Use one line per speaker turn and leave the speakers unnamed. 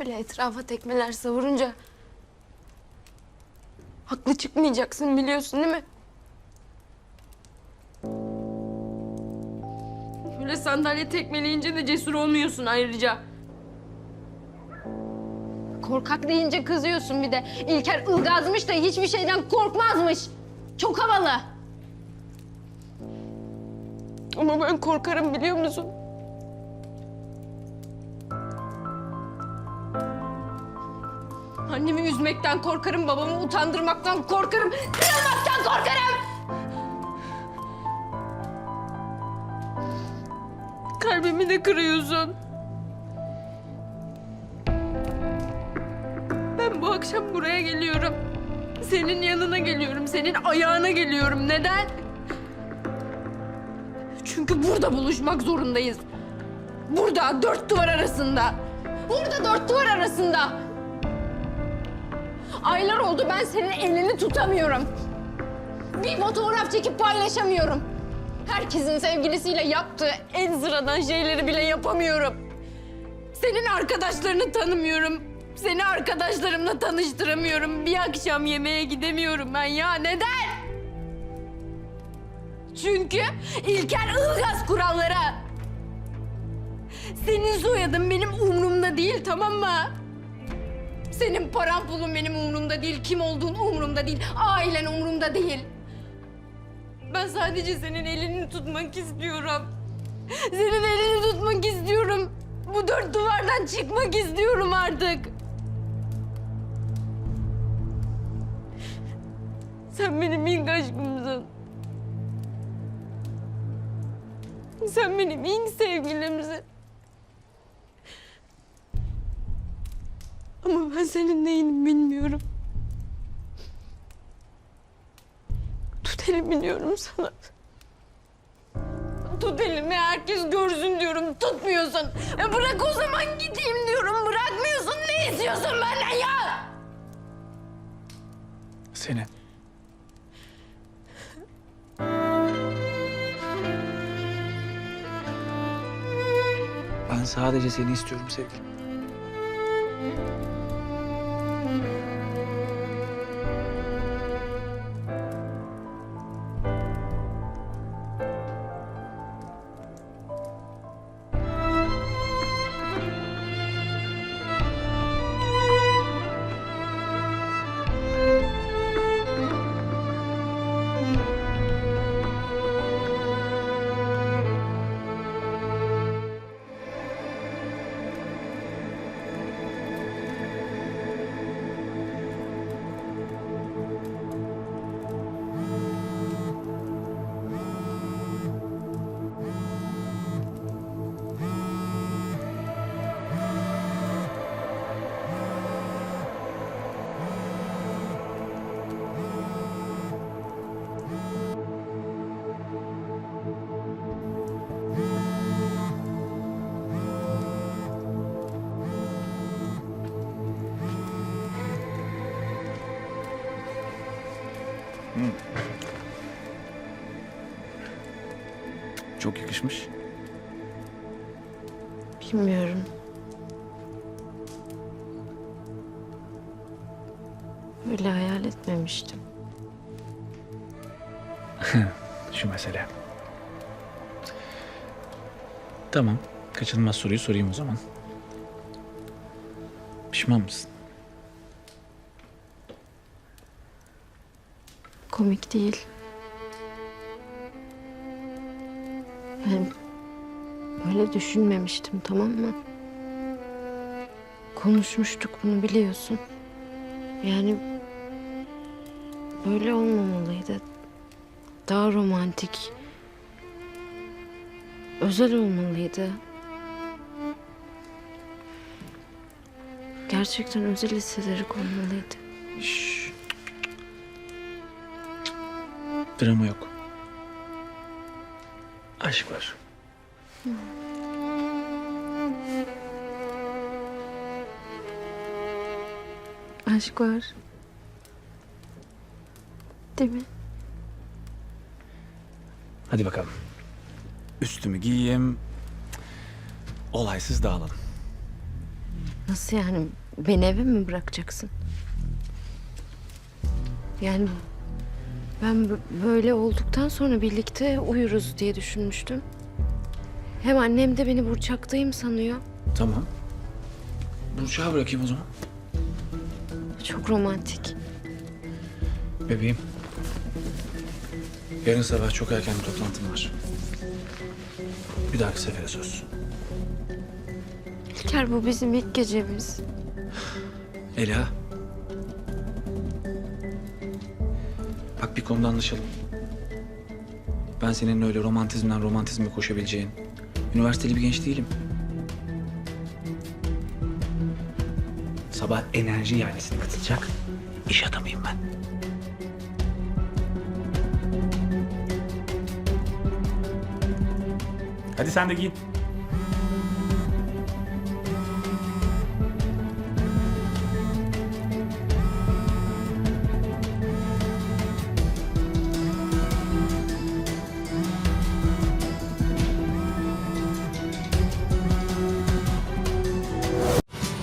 Öyle etrafa tekmeler savurunca... Haklı çıkmayacaksın biliyorsun değil mi? Öyle sandalye tekmeleyince de cesur olmuyorsun ayrıca.
Korkak deyince kızıyorsun bir de. İlker ılgazmış da hiçbir şeyden korkmazmış. Çok havalı.
Ama ben korkarım biliyor musun? Annemi üzmekten korkarım, babamı utandırmaktan korkarım, kırılmaktan korkarım. Kalbimi de kırıyorsun. Ben bu akşam buraya geliyorum. Senin yanına geliyorum, senin ayağına geliyorum. Neden? Çünkü burada buluşmak zorundayız. Burada, dört duvar arasında.
Burada dört duvar arasında. Aylar oldu ben senin elini tutamıyorum. Bir fotoğraf çekip paylaşamıyorum.
Herkesin sevgilisiyle yaptığı en sıradan şeyleri bile yapamıyorum. Senin arkadaşlarını tanımıyorum. Seni arkadaşlarımla tanıştıramıyorum. Bir akşam yemeğe gidemiyorum ben ya. Neden? Çünkü İlker Ilgaz kuralları. Senin soyadın benim umurumda değil tamam mı? Senin paran pulun benim umurumda değil. Kim olduğun umurumda değil. Ailen umurumda değil. Ben sadece senin elini tutmak istiyorum. Senin elini tutmak istiyorum. Bu dört duvardan çıkmak istiyorum artık. Sen benim ilk aşkımsın. Sen benim ilk sevgilimsin. Ama ben senin neyinim bilmiyorum. Tut elimi diyorum sana. Tut elimi herkes görsün diyorum. Tutmuyorsun. E bırak o zaman gideyim diyorum. Bırakmıyorsun. Ne istiyorsun benden ya?
Seni. Ben sadece seni istiyorum sevgilim. Çok yakışmış.
Bilmiyorum. Öyle hayal etmemiştim.
Şu mesele. Tamam. Kaçınılmaz soruyu sorayım o zaman. Pişman mısın?
Komik değil. Ben böyle düşünmemiştim tamam mı? Konuşmuştuk bunu biliyorsun. Yani böyle olmamalıydı. Daha romantik. Özel olmalıydı. Gerçekten özel hissederek olmalıydı.
Şşş. Drama yok. Aşk var.
Aşk var. Değil mi?
Hadi bakalım. Üstümü giyeyim. Olaysız dağılalım.
Nasıl yani? Beni eve mi bırakacaksın? Yani ben böyle olduktan sonra birlikte uyuruz diye düşünmüştüm. Hem annem de beni Burçak'tayım sanıyor.
Tamam. Burçağa bırakayım o zaman.
Çok romantik.
Bebeğim. Yarın sabah çok erken bir toplantım var. Bir dahaki sefere söz.
İlker bu bizim ilk gecemiz.
Ela. Bak bir konuda anlaşalım. Ben senin öyle romantizmden romantizme koşabileceğin üniversiteli bir genç değilim. Sabah enerji yerlisine katılacak iş adamıyım ben.
Hadi sen de giyin.